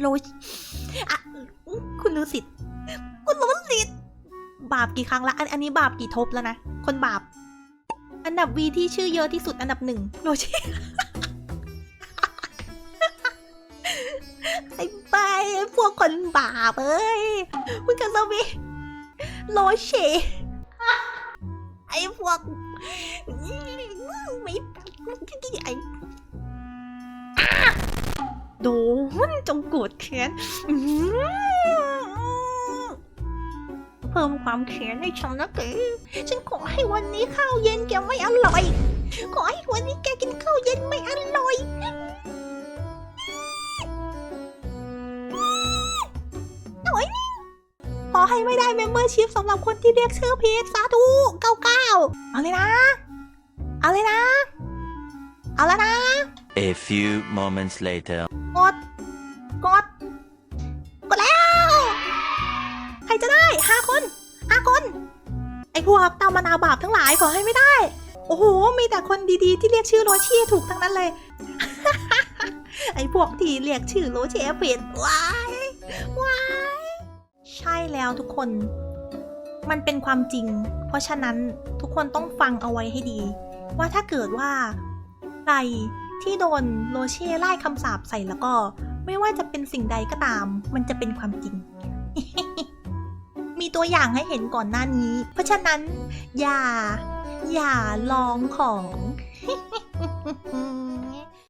โลอะคุณรู้สิทธิ์คุณรู้สิทธิ์บาปกี่ครั้งละ อันอันนี้บาปกี่ทบแล้วนะ คนบาป อันดับวีที่ชื่อเยอะที่สุดอันดับหนึ่งโลชิไอ้ไปไอ้พวกคนบาปเอ้ยคุณกันสวีโลเชไอ้พวกไม่ไอ้ โดนจงโกรธแค้นเพิ่มความแค้นให้ฉันนะแกฉันขอให้วันนี้ข้าวเย็นแกไม่อร่อย ขอให้วันนี้แกกินข้าวเย็นไม่อร่อยโอ้ยขอให้ไม่ได้เมมเบอร์ชิพสำหรับคนที่เรียกชื่อพีทสาธุ99เอาเลยนะ เอาเลยนะ เอาแล้วนะ A few moments later. กด กด กดแล้ว ใครจะได้ห้าคนห้าคน ไอ้พวกเตามะนาวบาปทั้งหลายขอให้ไม่ได้ โอ้โห มีแต่คนดีๆ ที่เรียกชื่อโรชียถูกทั้งนั้นเลย ไอ้พวกที่เรียกชื่อโรชียผิดว้ายว้ายใช่แล้วทุกคน มันเป็นความจริง เพราะฉะนั้นทุกคนต้องฟังเอาไว้ให้ดี ว่าถ้าเกิดว่าใคร ที่โดนโรเช่ไล่คำสาปใส่แล้วก็ ไม่ว่าจะเป็นสิ่งใดก็ตาม มันจะเป็นความจริง มีตัวอย่างให้เห็นก่อนหน้านี้ เพราะฉะนั้น อย่า อย่าลองของ